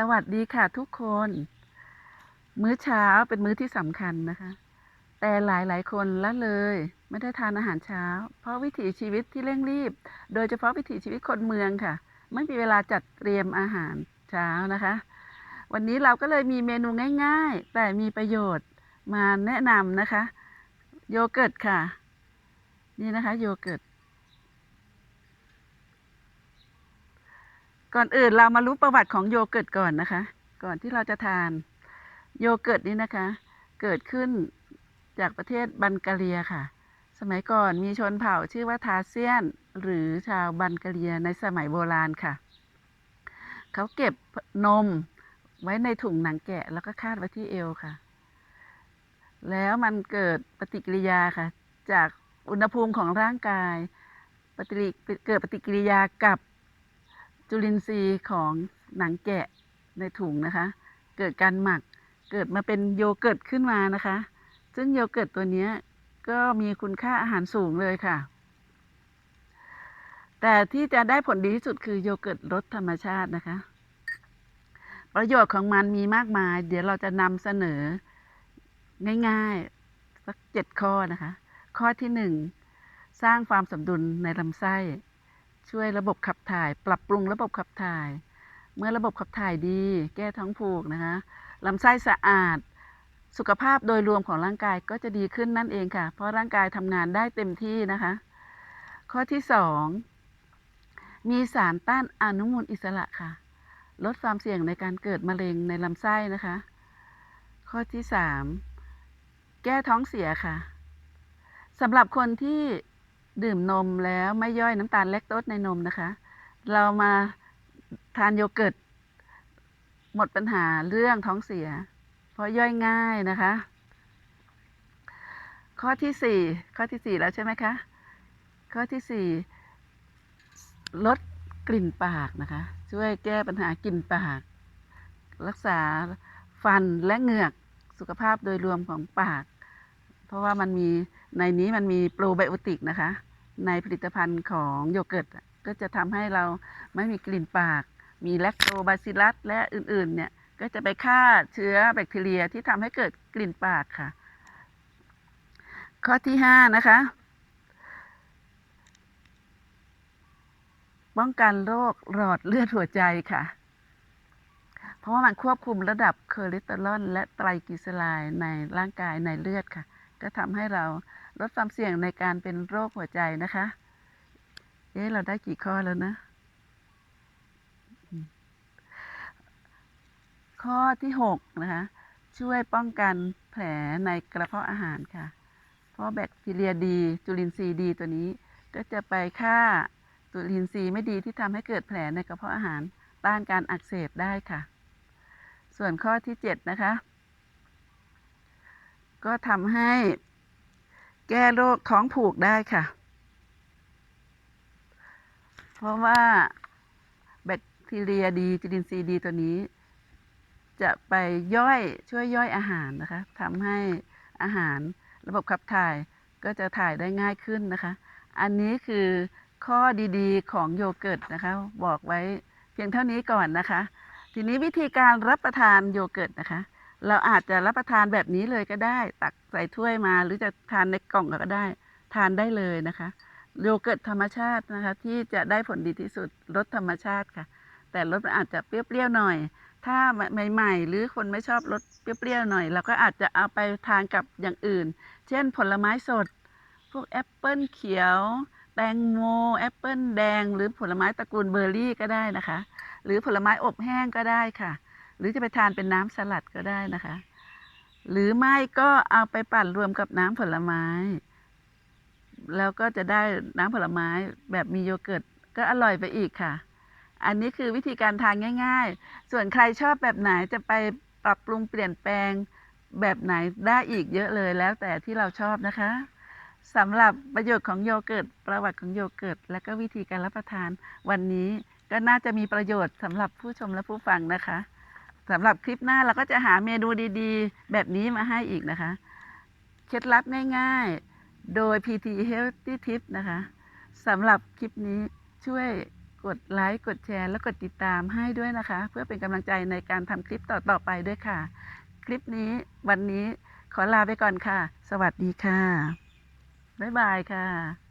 สวัสดีค่ะทุกคน มื้อเช้าเป็นมื้อที่สำคัญนะคะ แต่หลายหลายคนละเลย ไม่ได้ทานอาหารเช้า เพราะวิถีชีวิตที่เร่งรีบ โดยเฉพาะวิถีชีวิตคนเมืองค่ะ ไม่มีเวลาจัดเตรียมอาหารเช้านะคะ วันนี้เราก็เลยมีเมนูง่าย ๆ แต่มีประโยชน์มาแนะนำนะคะ โยเกิร์ตค่ะ นี่นะคะ โยเกิร์ต ก่อนอื่นเรามารู้ประวัติของโยเกิร์ตก่อนนะคะ ก่อนที่เราจะทาน โยเกิร์ตนี้นะคะ เกิดขึ้นจากประเทศบัลแกเรียค่ะ สมัยก่อนมีชนเผ่าชื่อว่าทาเซียน หรือชาวบัลแกเรียในสมัยโบราณค่ะ เขาเก็บนมไว้ในถุงหนังแกะแล้วก็คาดไว้ที่เอวค่ะ แล้วมันเกิดปฏิกิริยาค่ะ จากอุณหภูมิของร่างกายปฏิกิเกิดปฏิกิริยากับ จุลินทรีย์ของหนังแกะในถุงนะคะ เกิดการหมักเกิดมาเป็นโยเกิร์ตขึ้นมานะคะ ซึ่งโยเกิร์ตตัวนี้ก็มีคุณค่าอาหารสูงเลยค่ะ แต่ที่จะได้ผลดีที่สุดคือโยเกิร์ตรสธรรมชาตินะคะ ประโยชน์ของมันมีมากมาย เดี๋ยวเราจะนำเสนอง่ายๆ สักเจ็ดข้อนะคะ ข้อที่หนึ่งสร้างความสมดุลในลำไส้ ช่วยระบบขับถ่าย ปรับปรุงระบบขับถ่าย เมื่อระบบขับถ่ายดี แก้ท้องผูกนะคะลำไส้สะอาด สุขภาพโดยรวมของร่างกายก็จะดีขึ้นนั่นเองค่ะ เพราะร่างกายทำงานได้เต็มที่นะคะ ข้อที่สองมีสารต้านอนุมูลอิสระค่ะ ลดความเสี่ยงในการเกิดมะเร็งในลำไส้นะคะ ข้อที่สามแก้ท้องเสียค่ะสำหรับคนที่ ดื่มนมแล้วไม่ย่อยน้ำตาลแลคโตสในนมนะคะ เรามาทานโยเกิร์ตหมดปัญหาเรื่องท้องเสีย เพราะย่อยง่ายนะคะ ข้อที่สี่ข้อที่สี่แล้วใช่ไหมคะข้อที่สี่ลดกลิ่นปากนะคะ ช่วยแก้ปัญหากลิ่นปาก รักษาฟันและเหงือกสุขภาพโดยรวมของปาก เพราะว่ามันมีในนี้มันมีโปรไบโอติกนะคะ ในผลิตภัณฑ์ของโยเกิร์ตก็จะทำให้เราไม่มีกลิ่นปาก มีแลคโตบาซิลัสและอื่นๆ เนี่ย ก็จะไปฆ่าเชื้อแบคทีเรียที่ทำให้เกิดกลิ่นปากค่ะ ข้อที่ห้านะคะ ป้องกันโรคหลอดเลือดหัวใจค่ะ เพราะว่ามันควบคุมระดับคอเลสเตอรอลและไตรกลีเซอไรด์ในร่างกายในเลือดค่ะ ก็ทำให้เรา ลดความเสี่ยงในการเป็นโรคหัวใจนะคะ เอ๊ะ เราได้กี่ข้อแล้วนะ ข้อที่หกนะคะ ช่วยป้องกันแผลในกระเพาะอาหารค่ะ เพราะแบคทีเรียดี จุลินทรีย์ดีตัวนี้ ก็จะไปฆ่าจุลินทรีย์ไม่ดีที่ทำให้เกิดแผลในกระเพาะอาหาร ต้านการอักเสบได้ค่ะ ส่วนข้อที่เจ็ดนะคะ ก็ทำให้ แก้โรคท้องผูกได้ค่ะ เพราะว่าแบคทีเรียดีจุลินทรีย์ดีตัวนี้ จะไปย่อยช่วยย่อยอาหารนะคะทำให้อาหารระบบขับถ่ายก็จะถ่ายได้ง่ายขึ้นนะคะ อันนี้คือข้อดีๆของโยเกิร์ตนะคะ บอกไว้เพียงเท่านี้ก่อนนะคะ ทีนี้วิธีการรับประทานโยเกิร์ตนะคะ เราอาจจะรับประทานแบบนี้เลยก็ได้ ตักใส่ถ้วยมา หรือจะทานในกล่องก็ได้ ทานได้เลยนะคะโยเกิร์ตธรรมชาตินะคะ ที่จะได้ผลดีที่สุดรสธรรมชาติค่ะ แต่รสอาจจะเปรี้ยวๆหน่อย ถ้าใหม่ๆ หรือคนไม่ชอบรสเปรี้ยวๆหน่อยเราก็อาจจะเอาไปทานกับอย่างอื่น เช่นผลไม้สด พวกแอปเปิลเขียว แตงโมแอปเปิลแดง หรือผลไม้ตระกูลเบอร์รี่ก็ได้นะคะ หรือผลไม้อบแห้งก็ได้ค่ะ หรือจะไปทานเป็นน้ำสลัดก็ได้นะคะ หรือไม่ก็เอาไปปั่นรวมกับน้ำผลไม้ แล้วก็จะได้น้ำผลไม้แบบมีโยเกิร์ตก็อร่อยไปอีกค่ะ อันนี้คือวิธีการทานง่าย ๆ ส่วนใครชอบแบบไหนจะไปปรับปรุงเปลี่ยนแปลงแบบไหนได้อีกเยอะเลยแล้วแต่ที่เราชอบนะคะสำหรับประโยชน์ของโยเกิร์ต ประวัติของโยเกิร์ต และก็วิธีการรับประทาน วันนี้ก็น่าจะมีประโยชน์สำหรับผู้ชมและผู้ฟังนะคะ สำหรับคลิปหน้าเราก็จะหาเมนูดีๆ แบบนี้มาให้อีกนะคะ เคล็ดลับง่ายๆ โดย PT Healthy Tip นะคะสำหรับคลิปนี้ช่วยกกดไลค์กดแชร์ และกดติดตามให้ด้วยนะคะ เพื่อเป็นกำลังใจในการทำคลิปต่อ ๆ ไปด้วยค่ะ คลิปนี้วันนี้ขอลาไปก่อนค่ะ สวัสดีค่ะ บ๊ายบายค่ะ